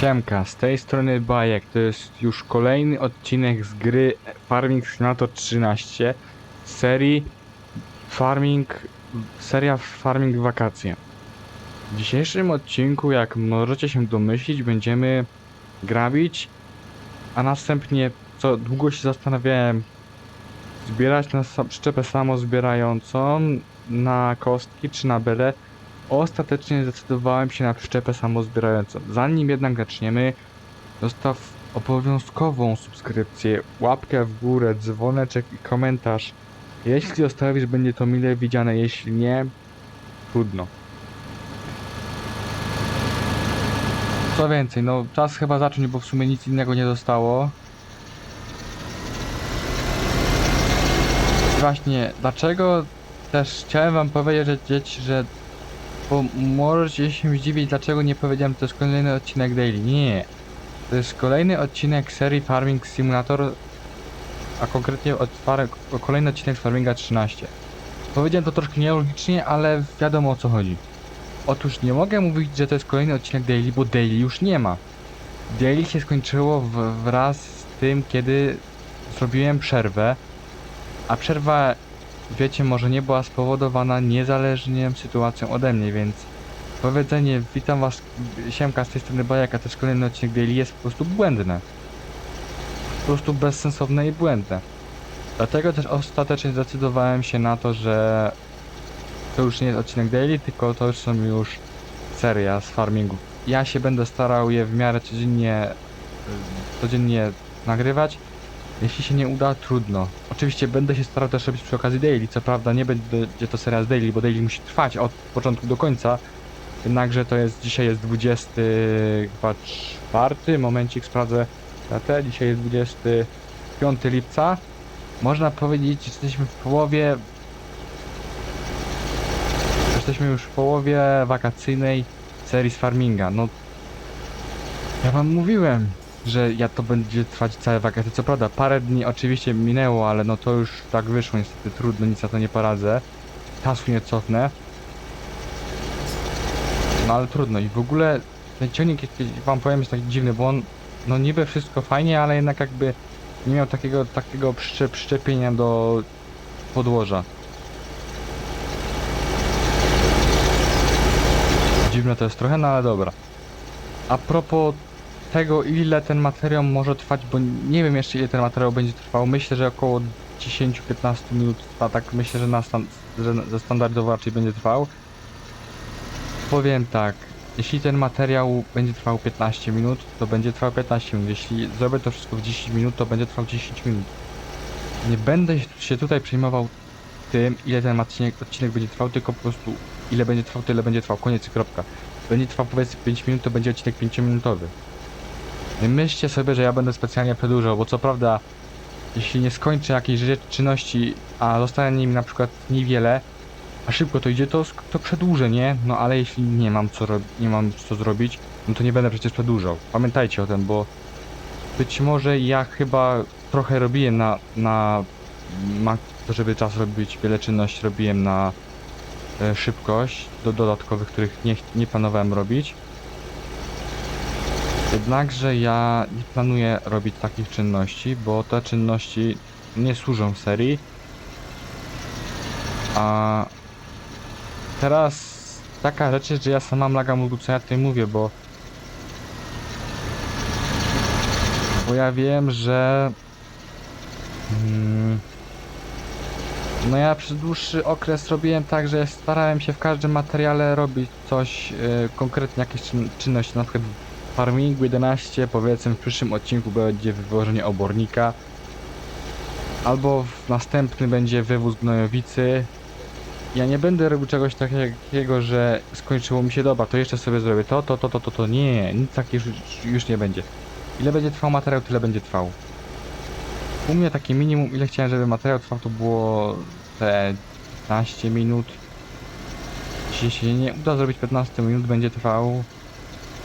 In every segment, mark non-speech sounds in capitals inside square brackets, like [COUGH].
Siemka, z tej strony Bajek, to jest już kolejny odcinek z gry Farming Simulator 13 z serii Farming, seria Farming Wakacje. W dzisiejszym odcinku, jak możecie się domyślić, będziemy grabić, a następnie, co długo się zastanawiałem, zbierać na przyczepę samozbierającą na kostki czy na bele. Ostatecznie zdecydowałem się na przyczepę samozbierającą. Zanim jednak zaczniemy, zostaw obowiązkową subskrypcję, łapkę w górę, dzwoneczek i komentarz. Jeśli zostawisz, będzie to mile widziane, jeśli nie, trudno. Co więcej, no czas chyba zacząć, bo w sumie nic innego nie zostało. Właśnie, dlaczego też chciałem wam powiedzieć, że bo możecie się zdziwić, dlaczego nie powiedziałem, że to jest kolejny odcinek daily. Nie. To jest kolejny odcinek serii Farming Simulator, a konkretnie od kolejny odcinek Farminga 13. Powiedziałem to troszkę nielogicznie, ale wiadomo o co chodzi. Otóż nie mogę mówić, że to jest kolejny odcinek daily, bo daily już nie ma. Daily się skończyło w- wraz z tym, kiedy zrobiłem przerwę, a przerwa wiecie, może nie była spowodowana niezależnie sytuacją ode mnie, więc powiedzenie witam was, siemka z tej strony Bajaka, to jest kolejny odcinek Daily jest po prostu błędne. Po prostu bezsensowne i błędne. Dlatego też ostatecznie zdecydowałem się na to, że to już nie jest odcinek Daily, tylko to już są już seria z farmingu. Ja się będę starał je w miarę codziennie, codziennie nagrywać. Jeśli się nie uda, trudno. Oczywiście będę się starał też robić przy okazji daily. Co prawda nie będzie to seria z daily, bo daily musi trwać od początku do końca. Jednakże to jest, dzisiaj jest 20, chyba czwarty, momencik sprawdzę datę. Dzisiaj jest 25 lipca. Można powiedzieć, że jesteśmy w połowie, jesteśmy już w połowie wakacyjnej serii z farminga. No, ja wam mówiłem, że ja to będzie trwać całe wakacje. Co prawda, parę dni oczywiście minęło, ale no to już tak wyszło, niestety trudno, nic na to nie poradzę. Czasu nie cofnę. No ale trudno i w ogóle ten ciągnik, wam powiem, jest taki dziwny, bo on, no niby wszystko fajnie, ale jednak jakby nie miał takiego, takiego przycze, przyczepienia do podłoża. Dziwne to jest trochę, no ale dobra. A propos tego, ile ten materiał może trwać, bo nie wiem jeszcze ile ten materiał będzie trwał. Myślę, że około 10-15 minut trwa, tak myślę, że, na stan że ze standardowo raczej będzie trwał. Powiem tak, jeśli ten materiał będzie trwał 15 minut, to będzie trwał 15 minut. Jeśli zrobię to wszystko w 10 minut, to będzie trwał 10 minut. Nie będę się tutaj przejmował tym, ile ten odcinek, odcinek będzie trwał, tylko po prostu ile będzie trwał, tyle będzie trwał. Koniec kropka. Będzie trwał powiedzmy 5 minut, to będzie odcinek 5-minutowy. Nie myślcie sobie, że ja będę specjalnie przedłużał, bo co prawda, jeśli nie skończę jakiejś czynności, a zostanie mi na przykład niewiele, a szybko to idzie, to, to przedłużę, nie? No ale jeśli nie mam co nie mam co zrobić, no to nie będę przecież przedłużał. Pamiętajcie o tym, bo być może ja chyba trochę robiłem na, na żeby czas robić wiele czynności robiłem na e, szybkość do dodatkowych, których nie, nie planowałem robić. Jednakże ja nie planuję robić takich czynności, bo te czynności nie służą serii. A teraz taka rzecz jest, że ja sam mam laga mózgu, co ja tutaj mówię, bo bo ja wiem, że mm, no ja przez dłuższy okres robiłem tak, że starałem się w każdym materiale robić coś, e, konkretnie jakieś czyn czynności, na przykład Farmingu 11 powiedzmy w przyszłym odcinku będzie wywożenie obornika albo w następnym będzie wywóz gnojowicy ja nie będę robił czegoś takiego, że skończyło mi się dobra, to jeszcze sobie zrobię to, to, to, to, to, to. Nie, nic takiego już, już nie będzie. Ile będzie trwał materiał, tyle będzie trwał. U mnie takie minimum, ile chciałem, żeby materiał trwał, to było te 15 minut. Jeśli się nie uda zrobić 15 minut, będzie trwał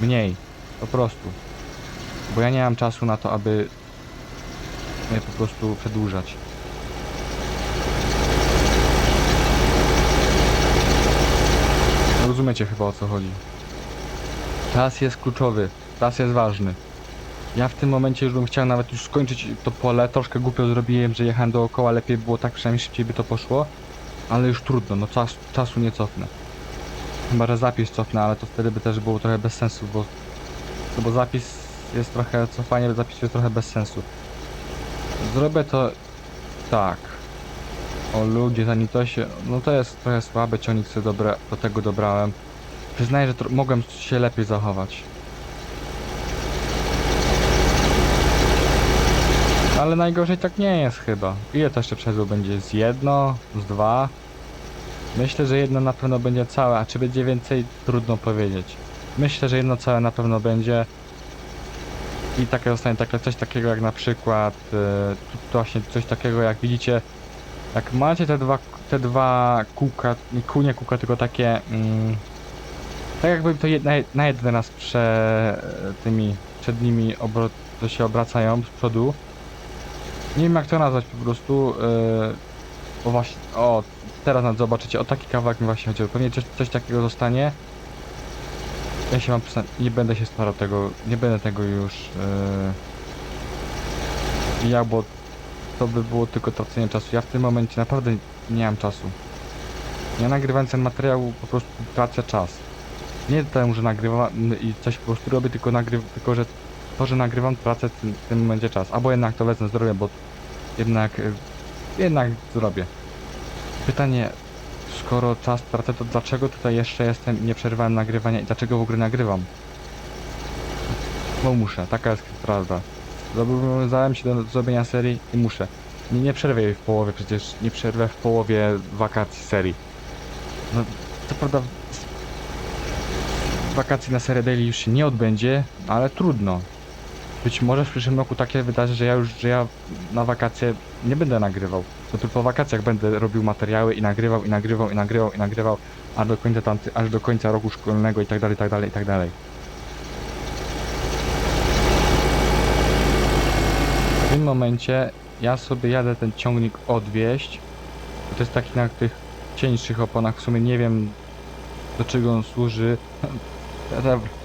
mniej. Po prostu. Bo ja nie mam czasu na to, aby e, po prostu przedłużać. Rozumiecie chyba o co chodzi. Czas jest kluczowy. czas jest ważny. Ja w tym momencie już bym chciał nawet już skończyć to pole, troszkę głupio zrobiłem, że jechałem dookoła, lepiej było tak, przynajmniej szybciej by to poszło. Ale już trudno, no czas, czasu nie cofnę. Chyba, że zapis cofnę, ale to wtedy by też było trochę bez sensu, bo, no bo zapis jest trochę, cofanie zapisu jest trochę bez sensu. Zrobię to tak. O ludzie, zanim to się... No to jest trochę słabe, ciągnik sobie dobra, do tego dobrałem. Przyznaję, że mogłem się lepiej zachować. Ale najgorzej tak nie jest chyba. Ile to jeszcze przezł będzie? Z jedno? Z dwa? Myślę, że jedno na pewno będzie całe, a czy będzie więcej? Trudno powiedzieć. Myślę, że jedno całe na pewno będzie. I takie zostanie takie, coś takiego jak na przykład, e, to właśnie coś takiego jak widzicie, jak macie te dwa, te dwa kółka, nie kół, nie kółka, tylko takie, mm, tak jakby to jedna, na jeden raz prze, tymi przednimi obrot, to się obracają z przodu. Nie wiem jak to nazwać po prostu, e, o właśnie, o, teraz zobaczycie, o taki kawałek mi właśnie chodziło, pewnie coś, coś takiego zostanie. Ja się mam nie będę się starał tego, nie będę tego już yy, ja, bo to by było tylko tracenie czasu. Ja w tym momencie naprawdę nie mam czasu. Ja nagrywając ten materiał po prostu tracę czas. Nie temu, że nagrywam i coś po prostu robię, tylko, nagry, tylko że to, że nagrywam, tracę w tym, w tym momencie czas. Albo jednak to wezmę, zrobię, bo jednak, yy, jednak zrobię. Pytanie, skoro czas tracę, to dlaczego tutaj jeszcze jestem i nie przerwałem nagrywania i dlaczego w ogóle nagrywam? Bo muszę, taka jest prawda. Zobowiązałem się do zrobienia serii i muszę. Nie, nie przerwę jej w połowie, przecież nie przerwę w połowie wakacji serii. No, co prawda wakacji na serię daily już się nie odbędzie, ale trudno. Być może w przyszłym roku takie wydarzy, że ja już, że ja na wakacje nie będę nagrywał. To tylko po wakacjach będę robił materiały i nagrywał, i nagrywał, i nagrywał, i nagrywał, aż do końca tamty, aż do końca roku szkolnego i tak dalej, i tak dalej, i tak dalej. W tym momencie ja sobie jadę ten ciągnik odwieźć. To jest taki na tych cieńszych oponach, w sumie nie wiem do czego on służy. [LAUGHS]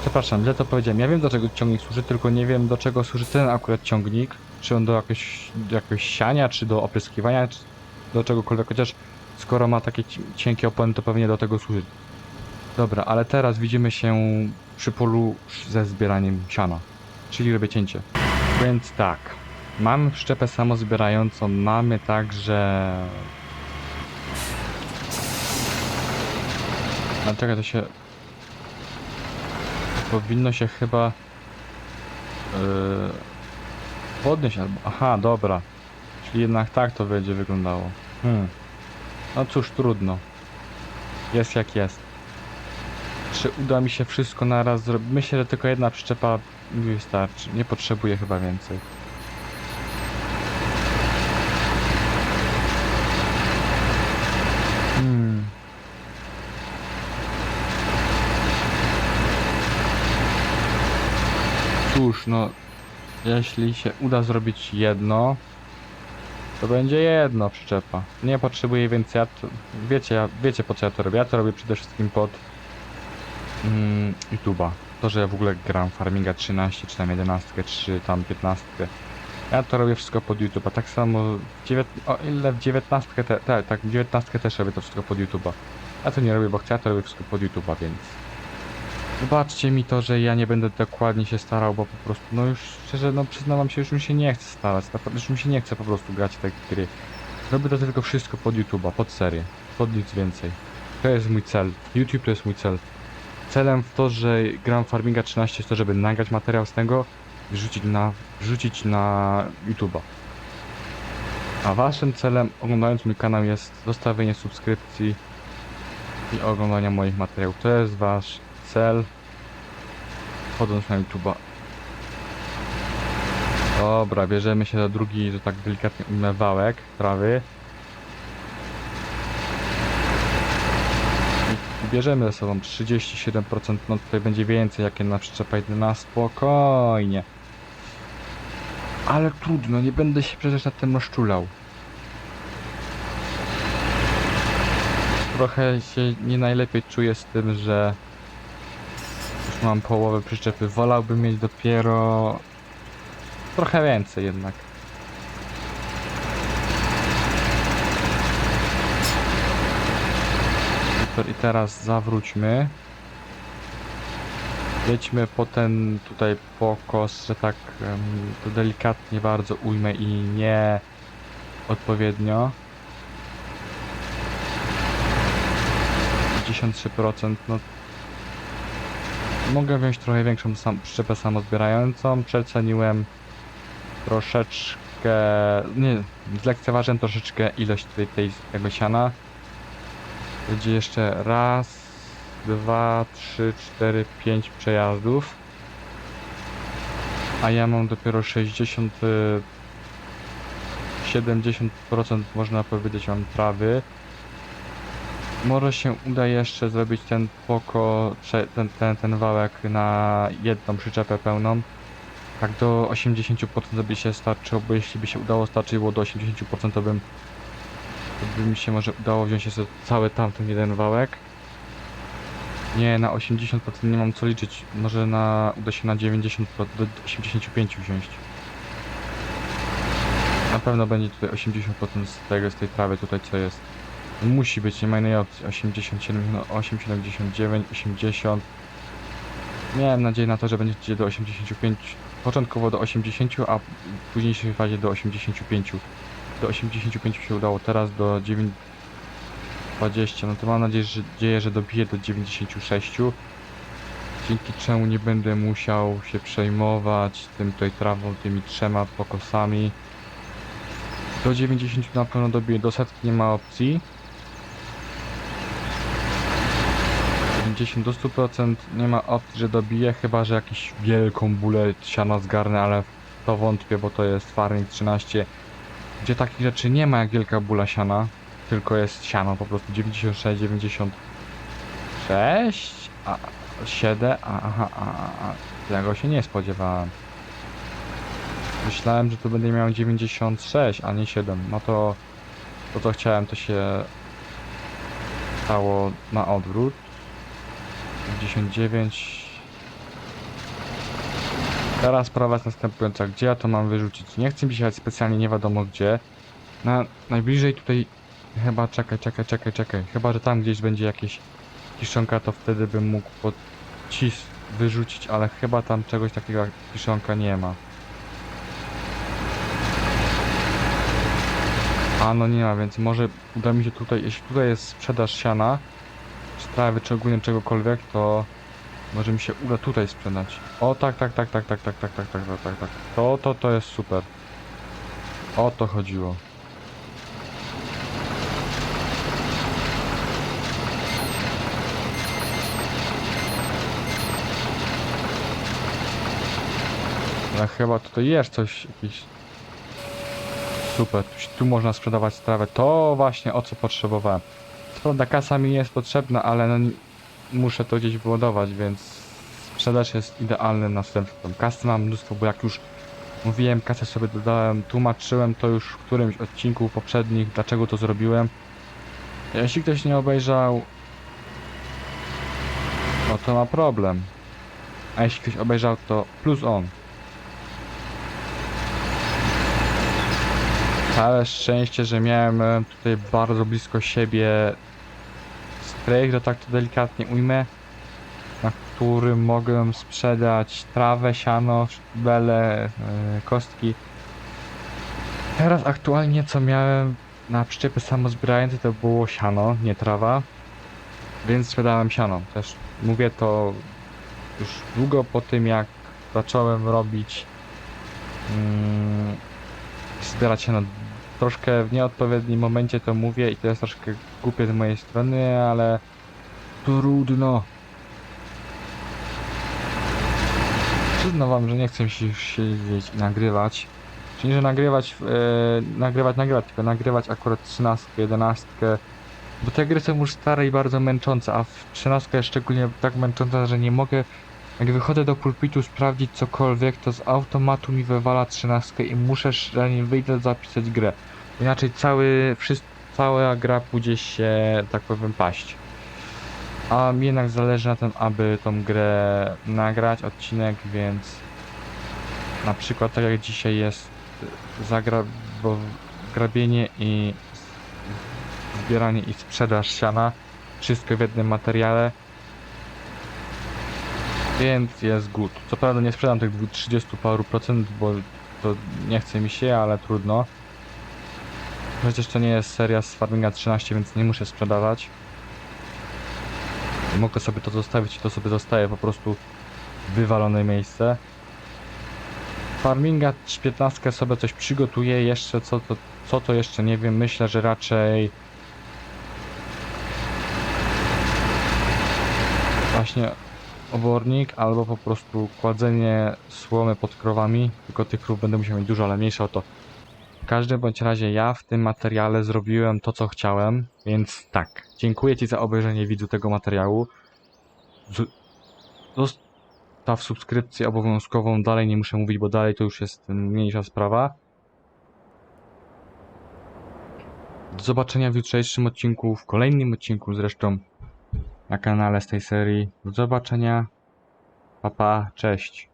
Przepraszam, źle to powiedziałem. Ja wiem do czego ciągnik służy, tylko nie wiem do czego służy ten akurat ciągnik. Czy on do jakiegoś, do jakiegoś siania, czy do opryskiwania, czy do czegokolwiek. Chociaż skoro ma takie ci- cienkie opony, to pewnie do tego służy. Dobra, ale teraz widzimy się przy polu ze zbieraniem siana. Czyli robię cięcie. Więc tak. Mamy przyczepę samozbierającą, mamy także... Dlaczego to się... Powinno się chyba... Yy, podnieść albo... Aha, dobra. Czyli jednak tak to będzie wyglądało. Hmm. No cóż, trudno. Jest jak jest. Czy uda mi się wszystko naraz zrobić? Myślę, że tylko jedna przyczepa mi wystarczy. Nie potrzebuję chyba więcej. Cóż, no, jeśli się uda zrobić jedno, to będzie jedno przyczepa. Nie potrzebuję więcej. Ja to, wiecie, ja, wiecie po co ja to robię. Ja to robię przede wszystkim pod mm, YouTube'a. To, że ja w ogóle gram Farminga 13, czy tam 11, czy tam 15. Ja to robię wszystko pod YouTube'a. Tak samo w dziewięt... o ile w 19 te... te, tak, w 19 też robię to wszystko pod YouTube'a. Ja to nie robię, bo chcę, ja to robię wszystko pod YouTube'a, więc... Wybaczcie mi to, że ja nie będę dokładnie się starał, bo po prostu, no już szczerze, no przyznam się, już mi się nie chce starać, już mi się nie chce po prostu grać te gry. Robię to tylko wszystko pod YouTube'a, pod serię, pod nic więcej. To jest mój cel, YouTube to jest mój cel. Celem w to, że gram Farminga 13 jest to, żeby nagrać materiał z tego i wrzucić na, wrzucić na YouTube'a. A waszym celem, oglądając mój kanał, jest zostawienie subskrypcji i oglądania moich materiałów. To jest wasz cel wchodząc na YouTube'a. Dobra, bierzemy się za drugi, że tak delikatnie ujmę wałek trawy. Bierzemy ze sobą 37%, no tutaj będzie więcej, jakie na przyczepa 11, spokojnie. Ale trudno, nie będę się przecież nad tym rozczulał. Trochę się nie najlepiej czuję z tym, że Mam połowę przyczepy. Wolałbym mieć dopiero trochę więcej jednak. I teraz zawróćmy. Jedźmy po ten tutaj pokos, że tak to delikatnie bardzo ujmę i nie odpowiednio. 53% no Mogę wziąć trochę większą sam, samozbierającą. Przeceniłem troszeczkę, nie, zlekceważyłem troszeczkę ilość tej, tego siana. Będzie jeszcze raz, dwa, trzy, cztery, pięć przejazdów. A ja mam dopiero 60, y, 70% można powiedzieć mam trawy. Może się uda jeszcze zrobić ten poko, ten, ten, ten wałek na jedną przyczepę pełną. Tak do 80% by się starczyło, bo jeśli by się udało starczyło do 80% to bym to by mi się może udało wziąć jeszcze cały tamten jeden wałek. Nie, na 80% nie mam co liczyć. Może na uda się na 90%, do 85 wziąć. Na pewno będzie tutaj 80% z tego, z tej trawy tutaj co jest. Musi być, nie ma innej opcji. 87, no 8, 79, 80. Miałem nadzieję na to, że będzie do 85. Początkowo do 80, a w późniejszej fazie do 85. Do 85 się udało, teraz do 9, 20. No to mam nadzieję, że, dzieje, że dobiję do 96. Dzięki czemu nie będę musiał się przejmować tym tutaj trawą, tymi trzema pokosami. Do 90 na pewno dobiję, do setki nie ma opcji. 90 do 100% nie ma opcji, że dobiję, chyba że jakąś wielką bulę siana zgarnę, ale to wątpię, bo to jest Farming 13, gdzie takich rzeczy nie ma jak wielka bula siana, tylko jest siano po prostu 96, 96, a 7, a, aha, a, a tego się nie spodziewałem. Myślałem, że tu będę miał 96, a nie 7. No to to co chciałem to się stało na odwrót. 59. Teraz sprawa jest następująca. Gdzie ja to mam wyrzucić? Nie chcę mi specjalnie nie wiadomo gdzie. Na najbliżej tutaj chyba czekaj, czekaj, czekaj, czekaj. Chyba, że tam gdzieś będzie jakieś kiszonka, to wtedy bym mógł podcis wyrzucić, ale chyba tam czegoś takiego jak kiszonka nie ma. A no nie ma, więc może uda mi się tutaj, jeśli tutaj jest sprzedaż siana, czy trawy, czy ogólnie czegokolwiek, to może mi się uda tutaj sprzedać. O tak, tak, tak, tak, tak, tak, tak, tak, tak, tak, tak, tak. To, to, to jest super. O to chodziło. Ale chyba tutaj jest coś, jakiś Super, tu, tu można sprzedawać trawę. To właśnie o co potrzebowałem. Prawda kasa mi jest potrzebna, ale no, muszę to gdzieś wyładować, więc sprzedaż jest idealnym następstwem. Kasy mam mnóstwo, bo jak już mówiłem, kasę sobie dodałem, tłumaczyłem to już w którymś odcinku poprzednich, dlaczego to zrobiłem. Jeśli ktoś nie obejrzał, no to ma problem. A jeśli ktoś obejrzał, to plus on. Całe szczęście, że miałem e, tutaj bardzo blisko siebie strych, że tak to delikatnie ujmę, na którym mogłem sprzedać trawę, siano, bele, e, kostki. Teraz aktualnie co miałem na przyczepy samozbierające to było siano, nie trawa, więc sprzedałem siano. Też mówię to już długo po tym jak zacząłem robić mm, zbierać na troszkę w nieodpowiednim momencie to mówię i to jest troszkę głupie z mojej strony, ale trudno. Przyznam wam, że nie chcę się siedzieć i nagrywać. Czyli, że nagrywać, e, nagrywać, nagrywać, tylko nagrywać akurat 13, 11, bo te gry są już stare i bardzo męczące, a w 13 jest szczególnie tak męcząca, że nie mogę jak wychodzę do pulpitu sprawdzić cokolwiek, to z automatu mi wywala 13 i muszę, zanim wyjdę, zapisać grę. Inaczej cały, wszystko, cała gra pójdzie się, tak powiem, paść. A mi jednak zależy na tym, aby tą grę nagrać, odcinek, więc na przykład tak jak dzisiaj jest y, zagra bo grabienie i zbieranie i sprzedaż siana, wszystko w jednym materiale. Więc jest good. Co prawda nie sprzedam tych dwu- 30 paru procent, bo to nie chce mi się, ale trudno. Przecież to nie jest seria z Farminga 13, więc nie muszę sprzedawać. Mogę sobie to zostawić i to sobie zostaje po prostu wywalone miejsce. Farminga 15 sobie coś przygotuję jeszcze, co to, co to jeszcze nie wiem, myślę, że raczej właśnie obornik albo po prostu kładzenie słomy pod krowami, tylko tych krów będę musiał mieć dużo, ale mniejsza o to. W każdym bądź razie ja w tym materiale zrobiłem to, co chciałem, więc tak. Dziękuję Ci za obejrzenie widzu tego materiału. Zostaw subskrypcję obowiązkową, dalej nie muszę mówić, bo dalej to już jest mniejsza sprawa. Do zobaczenia w jutrzejszym odcinku, w kolejnym odcinku zresztą na kanale z tej serii. Do zobaczenia. Pa, pa, cześć.